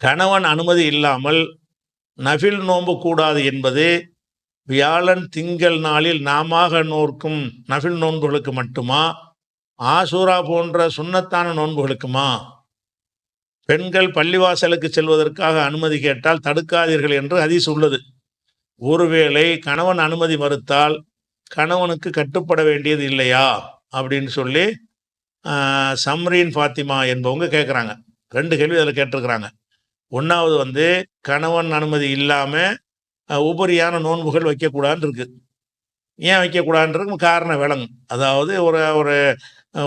கணவன் அனுமதி இல்லாமல் நஃபில் நோன்பு கூடாது என்பது வியாழன் திங்கள் நாளில் நாமாக நோர்க்கும் நஃபில் நோன்புகளுக்கு மட்டுமா? ஆசூரா போன்ற சுண்ணத்தான நோன்புகளுக்குமா? பெண்கள் பள்ளிவாசலுக்கு செல்வதற்காக அனுமதி கேட்டால் தடுக்காதீர்கள் என்று ஹதீஸ் உள்ளது. ஒருவேளை கணவன் அனுமதி மறுத்தால் கணவனுக்கு கட்டுப்பட வேண்டியது இல்லையா? அப்படின்னு சொல்லி சம்ரீன் ஃபாத்திமா என்பவங்க கேட்குறாங்க ரெண்டு கேள்வி அதில் கேட்டிருக்கிறாங்க. ஒன்றாவது வந்து கணவன் அனுமதி இல்லாமல் உபரியான நோன்புகள் வைக்கக்கூடாதுன்னு இருக்குது ஏன் வைக்கக்கூடாதுன்றது காரணம் விளங்கும் அதாவது ஒரு ஒரு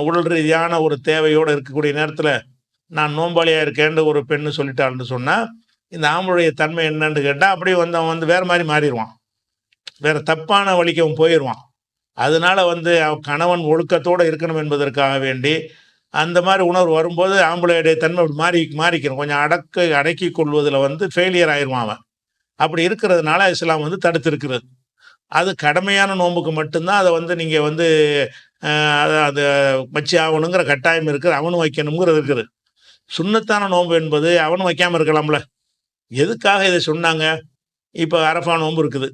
உடல் ரீதியான ஒரு தேவையோடு இருக்கக்கூடிய நேரத்தில் நான் நோம்பாளியாக இருக்கேன்னு ஒரு பெண்ணு சொல்லிட்டாள்னு சொன்னால் இந்த ஆம்பளுடைய தன்மை என்னன்னு கேட்டால் அப்படியே வந்து அவன் வந்து வேறு மாதிரி மாறிடுவான். வேறு தப்பான வழிக்கு அவன் போயிடுவான் அதனால வந்து அவன் கணவன் ஒழுக்கத்தோடு இருக்கணும் என்பதற்காக வேண்டி அந்த மாதிரி உணர்வு வரும்போது ஆம்பளையுடைய தன்மை அப்படி மாறி மாறிக்கிறோம் கொஞ்சம் அடக்க அடக்கி கொள்வதில் வந்து ஃபெயிலியர் ஆயிடுவான் அவன். அப்படி இருக்கிறதுனால இஸ்லாம் வந்து தடுத்திருக்கிறது. அது கடமையான நோன்புக்கு மட்டும்தான் அதை வந்து நீங்கள் வந்து அது அதை அதை வச்சு ஆகணுங்கிற கட்டாயம் இருக்குது. அவனும் வைக்கணுங்கிறது இருக்குது. சுண்ணத்தான நோன்பு என்பது அவனும் வைக்காமல் இருக்கலாம்ல. எதுக்காக இதை சொன்னாங்க? இப்போ அரஃபா நோன்பு இருக்குது.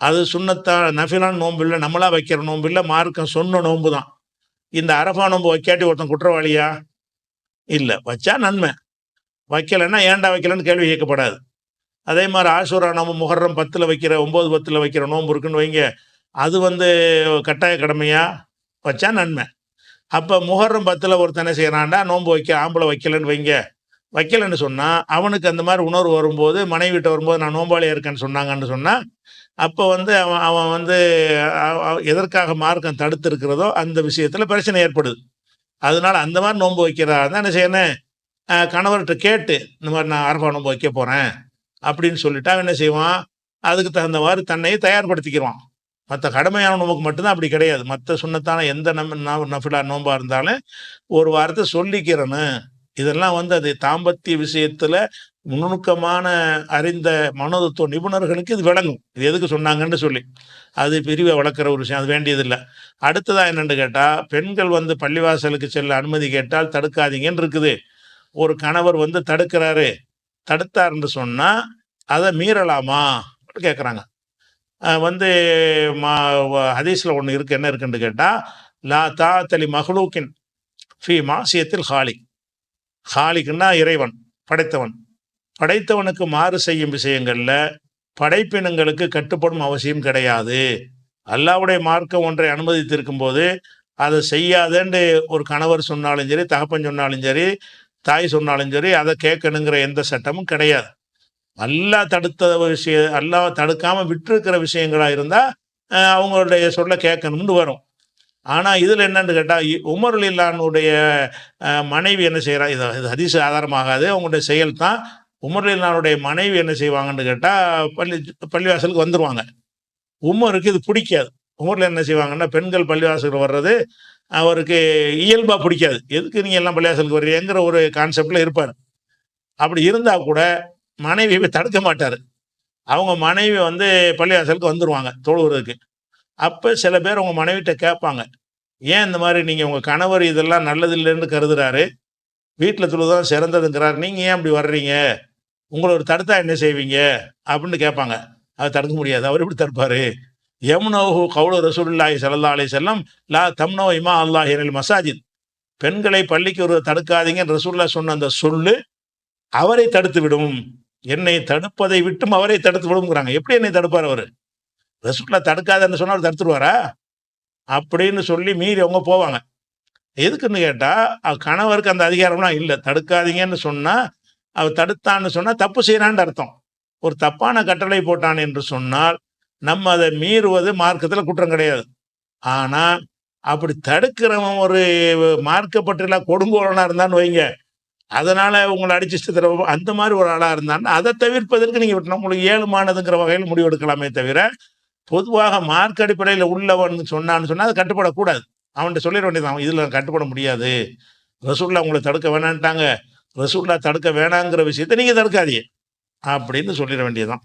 அது சுண்ணத்தா நஃபிலான நோன்பு இல்லை நம்மளாக வைக்கிற நோன்பு இல்லை மார்க்கம் சொன்ன நோன்பு தான் இந்த அரஃபா வைக்காட்டி ஒருத்தன் குற்றவாளியா? இல்லை. வச்சா நன்மை. வைக்கலைன்னா ஏன்டா வைக்கலன்னு கேள்வி கேட்கப்படாது. அதே மாதிரி ஆசூரா நம்ம முகர்றம் பத்தில் வைக்கிற ஒம்பது பத்தில் வைக்கிற நோன்பு இருக்குன்னு வைங்க. அது வந்து கட்டாய கடமையாக வச்சா நன்மை. அப்போ முகர்றம் பத்தில் ஒருத்தனை செய்கிறான்டா நோன்பு வைக்க ஆம்பளை வைக்கலன்னு வைங்க. வைக்கலன்னு சொன்னால் அவனுக்கு அந்த மாதிரி உணர்வு வரும்போது மனைவிட்ட வரும்போது நான் நோம்பாளியாக இருக்கேன்னு சொன்னாங்கன்னு சொன்னால் அப்போ வந்து அவன் அவன் வந்து எதற்காக மார்க்கம் தடுத்து இருக்கிறதோ அந்த விஷயத்தில் பிரச்சனை ஏற்படுது. அதனால அந்த மாதிரி நோன்பு வைக்கிறதா இருந்தால் என்ன செய்யணும் கணவர்கிட்ட கேட்டு இந்த மாதிரி நான் அரபா நோன்பு வைக்க போகிறேன் அப்படின்னு சொல்லிட்டு அவன் என்ன செய்வான்? அதுக்கு தகுந்த மாதிரி தன்னையை தயார்படுத்திக்கிறான் மற்ற கடமையான நோம்புக்கு மட்டும்தான் அப்படி கிடையாது. மற்ற சுண்ணத்தான எந்த நம்ம நஃபிலா நோன்பாக இருந்தாலும் ஒரு வாரத்தை சொல்லிக்கிறேன்னு இதெல்லாம் வந்து அது தாம்பத்திய விஷயத்துல நுணுக்கமான அறிந்த மனோதத்துவ நிபுணர்களுக்கு இது விளங்கும். இது எதுக்கு சொன்னாங்கன்னு சொல்லி. அது பிரிவை வளர்க்குற ஒரு விஷயம். அது வேண்டியதில்லை. அடுத்ததாக என்னென்னு கேட்டால் பெண்கள் வந்து பள்ளிவாசலுக்கு செல்ல அனுமதி கேட்டால் தடுக்காதீங்கன்னு இருக்குது. ஒரு கணவர் வந்து தடுக்கிறாரு. தடுத்தாருன்னு சொன்னால் அதை மீறலாமா கேட்குறாங்க வந்து மா ஹதீஸில் ஒன்று இருக்கு. என்ன இருக்குன்னு கேட்டால் லா தா தலி மஹ்லூக்கின் ஃபி மாசியத்தில் ஹாலிக் ஹாலிக்னா இறைவன் படைத்தவன். படைத்தவனுக்கு மாறு செய்யும் விஷயங்களில் படைப்பினங்களுக்கு கட்டுப்படும் அவசியம் கிடையாது. அல்லாவுடைய மார்க்கம் ஒன்றை அனுமதித்திருக்கும் போது அதை செய்யாதேன்னு ஒரு கணவர் சொன்னாலும் சரி தகப்பன் சொன்னாலும் சரி தாய் சொன்னாலும் சரி அதை கேட்கணுங்கிற எந்த சட்டமும் கிடையாது. அல்லா தடுத்த விஷயம் அல்லா தடுக்காமல் விட்டுருக்கிற விஷயங்களாக இருந்தால் அவங்களுடைய சொல்ல கேட்கணும்னு வரும். ஆனால் இதில் என்னன்னு கேட்டால் இ- உமர் இல்லானுடைய மனைவி என்ன செய்கிறா இது இது ஹதீஸ் ஆதாரமாகாது. அவங்களுடைய செயல் தான். உமர் இல்லானுடைய மனைவி என்ன செய்வாங்கன்னு கேட்டால் பள்ளி பள்ளிவாசலுக்கு வந்துருவாங்க. உமருக்கு இது பிடிக்காது. உமர்ல என்ன செய்வாங்கன்னா பெண்கள் பள்ளிவாசலுக்கு வர்றது அவருக்கு இயல்பாக பிடிக்காது. எதுக்கு நீங்கள் எல்லாம் பள்ளிவாசலுக்கு வர்றீங்கிற ஒரு கான்செப்டில் இருப்பார். அப்படி இருந்தால் கூட மனைவியை தடுக்க மாட்டார். அவங்க மனைவி வந்து பள்ளிவாசலுக்கு வந்துடுவாங்க தொழுகிறதுக்கு அப்போ சில பேர் உங்கள் மனைவிட்ட கேட்பாங்க ஏன் இந்த மாதிரி நீங்கள் உங்கள் கணவர் இதெல்லாம் நல்லதில்லைன்னு கருதுறாரு? வீட்டில் தொழுதான் சிறந்ததுங்கிறார். நீங்கள் ஏன் அப்படி வர்றீங்க? உங்களை ஒரு தடுத்தா என்ன செய்வீங்க? அப்படின்னு கேட்பாங்க. அதை தடுக்க முடியாது. அவர் எப்படி தடுப்பார்? யமுனோஹு கவுல ரசூல்லாஹி சல்லா அலி செல்லம் லா தம்னோ இமா அல்லாஹினில் மசாஜித் பெண்களை பள்ளிக்கு ஒரு தடுக்காதீங்க ரசூல்லா சொன்ன அந்த சொல்லு அவரை தடுத்து விடும் என்னை தடுப்பதை விட்டும் அவரை தடுத்து விடுங்கிறாங்க எப்படி என்னை தடுப்பார் அவர்? ரசூல்லா தடுக்காதன்னு சொன்னால் அவர் தடுத்துருவாரா? அப்படின்னு சொல்லி மீறி அவங்க போவாங்க. எதுக்குன்னு கேட்டால் கணவருக்கு அந்த அதிகாரம்லாம் இல்லை. தடுக்காதீங்கன்னு சொன்னால் அவர் தடுத்தான்னு சொன்னால் தப்பு செய்யறான்னு அர்த்தம். ஒரு தப்பான கட்டளை போட்டான் என்று சொன்னால் நம்ம அதை மீறுவது மார்க்கத்தில் குற்றம் கிடையாது. ஆனால் அப்படி தடுக்கிறவன் ஒரு மார்க்கப்பட்டெல்லாம் கொடுங்கோலனா இருந்தான்னு வைங்க. அதனால் உங்களை அடிச்சு சித்திரவ அந்த மாதிரி ஒரு ஆளாக இருந்தான்னா அதை தவிர்ப்பதற்கு நீங்கள் விட்டணும். உங்களுக்கு ஏழுமானதுங்கிற வகையில் முடிவெடுக்கலாமே தவிர பொதுவாக மார்க் அடிப்படையில் உள்ளவன் சொன்னான்னு சொன்னால் அது கட்டுப்படக்கூடாது. அவன்கிட்ட சொல்லிட வேண்டியது அவன் கட்டுப்பட முடியாது. ரசூல்லா உங்களை தடுக்க வேணான்ட்டாங்க. ரசூல்லா தடுக்க வேணாங்கிற விஷயத்தை நீங்கள் தடுக்காதீங்க. அப்படின்னு சொல்லிட வேண்டியதுதான்.